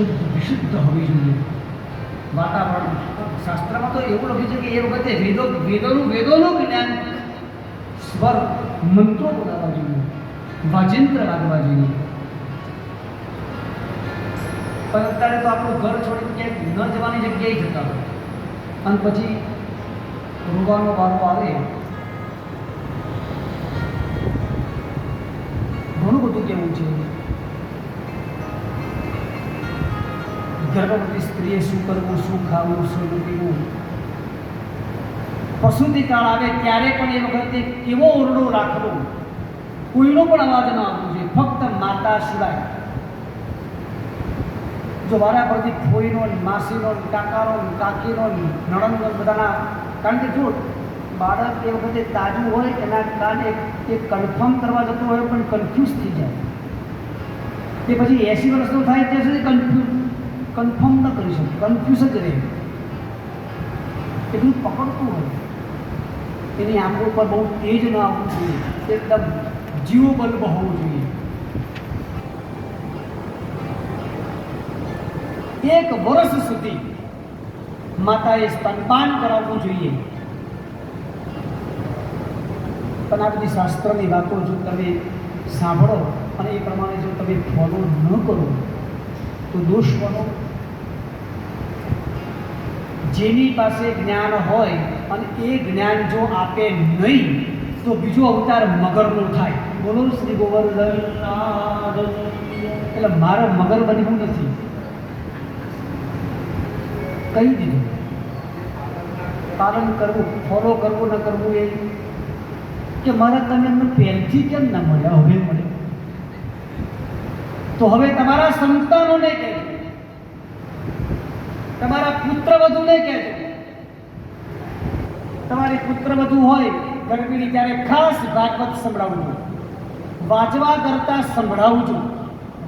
શુદ્ધ વિશુદ્ધ હોવી જોઈએ. વાતાવરણ શાસ્ત્રમાં તો એવું લખ્યું છે કે એ વખતે વેદો વેદોનું વેદોનું જ્ઞાન સ્વર મંત્રો બોલાવવા જોઈએ. વાજિંત્ર લાગવા જોઈએ. પણ અત્યારે તો આપણું ઘર છોડી ક્યાંક ન જવાની જગ્યાએ જતા હોય. અને પછી રોવાનો વારો આવે. ઘણું બધું કેવું છે. ગર્ભવતી સ્ત્રીએ શું કરવું, શું ખાવું, શું પીવું? પ્રસૂતિ કાળ આવે ત્યારે પણ એ વખતે કેવો ઓરડો રાખવો. કોઈનો પણ અવાજ ન આવવો જોઈએ, ફક્ત માતા સિવાય. જો વારા પરથી ફોઈનો માસીનો કાકાનો કાકીનો નણંદનો બધાના, કારણ કે જો બાળક એ વખતે તાજું હોય, એના કારણે એ કન્ફર્મ કરવા જતો હોય, પણ કન્ફ્યુઝ થઈ જાય. તે પછી એંસી વર્ષનો થાય, ત્યાં સુધી કન્ફ્યુઝ કન્ફર્મ ન કરી શકે કન્ફ્યુઝ જ રહે. એટલું પકડતું હોય. એની આંખો પર બહુ તેજ ન આવવું જોઈએ, એકદમ જીવો બલ્બ હોવું જોઈએ. એક વર્ષ સુધી માતાએ સ્તનપાન કરાવવું જોઈએ. પણ આ બધી શાસ્ત્રની વાતો જો તમે સાંભળો, અને એ પ્રમાણે જો તમે ફોલો ન કરો, તો દોષ બનો જેની પાસે જ્ઞાન હોય અને એ જ્ઞાન જો આપે નહીં, તો બીજો અવતાર મગરનો થાય. બોલો શ્રી ગોવર્ધન. એટલે મારે મગર બનવું નથી. કહી દીધું. પાલન કરવું, ફોલો કરવું, ન કરવું એ કે મારા તમે અમને પહેલથી કેમ ના મળ્યા? હવે મળે તો હવે તમારા સંતાનોને કહેજો તમારા પુત્ર વધુને કહેજો તમારી પુત્ર વધુ હોય, ગરબીની ત્યારે ખાસ ભાગવત સંભળાવજો વાંચવા કરતાં જોઈએ.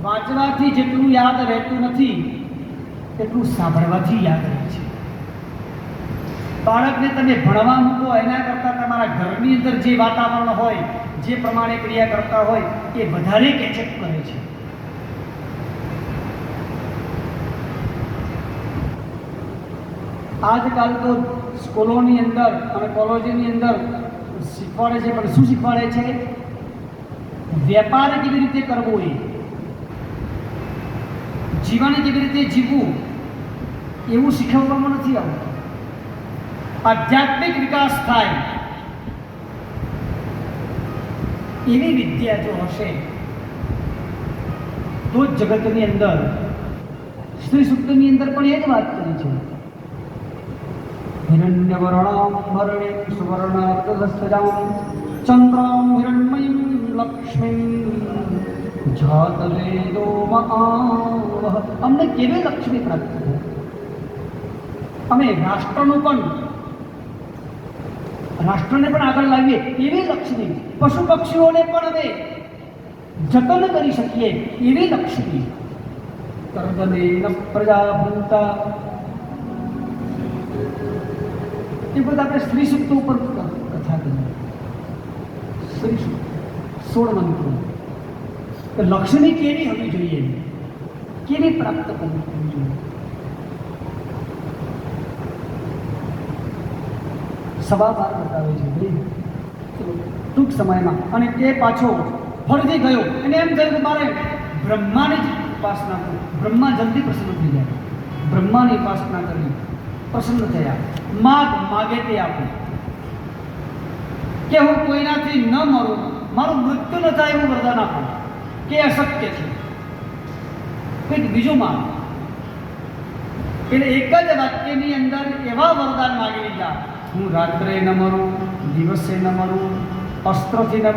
વાંચવાથી જેટલું યાદ રહેતું નથી તેટલું સાંભળવાથી યાદ રહે છે. બાળકને તમે ભણવા મૂકો, એના કરતાં તમારા ઘરની અંદર જે વાતાવરણ હોય, જે પ્રમાણે ક્રિયા કરતા હોય, એ વધારે કેચઅપ કરે છે. આજકાલ તો સ્કૂલોની અંદર અને કોલેજોની અંદર શીખવાડે છે, પણ શું શીખવાડે છે? વેપાર કેવી રીતે કરવો એ? જીવન કેવી રીતે જીવવું? એવું શીખવવામાં નથી આવતું. આધ્યાત્મિક વિકાસ થાય. એવી વિદ્યા જો હશે, તો જગતની અંદર, શ્રી સૂક્તની અંદર પણ એ જ વાત કરી છે. હિરણ્યવર્ણામ ભરણીમ સુવર્ણાર્ધસ્વજામ ચંદ્રામ હિરણ્મયીમ લક્ષ્મીમ જાતવેદો મહાવહ અમને કેવી લક્ષ્મી પ્રાપ્ત થઈ અમે રાષ્ટ્રનું પણ રાષ્ટ્રને પણ આગળ લાવીએ એવી લક્ષ્મી પશુ પક્ષીઓને પણ અમે જતન કરી શકીએ એવી લક્ષ્મી કર્દનેન પ્રજા એ બધા આપણે સ્ત્રી સૂક્ત ઉપર કથા કરી સ્ત્રી સોળ મંત્રો. લક્ષ્મી કેવી હોવી જોઈએ? કેવી પ્રાપ્ત કરવી જોઈએ? સવા બાર બતાવે છે ટૂંક સમયમાં. અને તે પાછો ફરીથી ગયો. અને એમ થયું કે મારે બ્રહ્માની જ ઉપાસના કરી બ્રહ્મા જલ્દી પ્રસન્ન થઈ જાય. બ્રહ્માની ઉપાસના કરી પ્રસન્ન થયા. માગ માગે તે આપું કે હું કોઈનાથી ન મરું, મારું મૃત્યુ ન થાય એવું વરદાન આપું. કે અશક્ય છે. કંઈક બીજું માગ. એટલે એક જ વાક્યની અંદર એવા વરદાન માગી લીધા હું રાત્રે ન મરું, દિવસે ન મરું, અસ્ત્રથી ન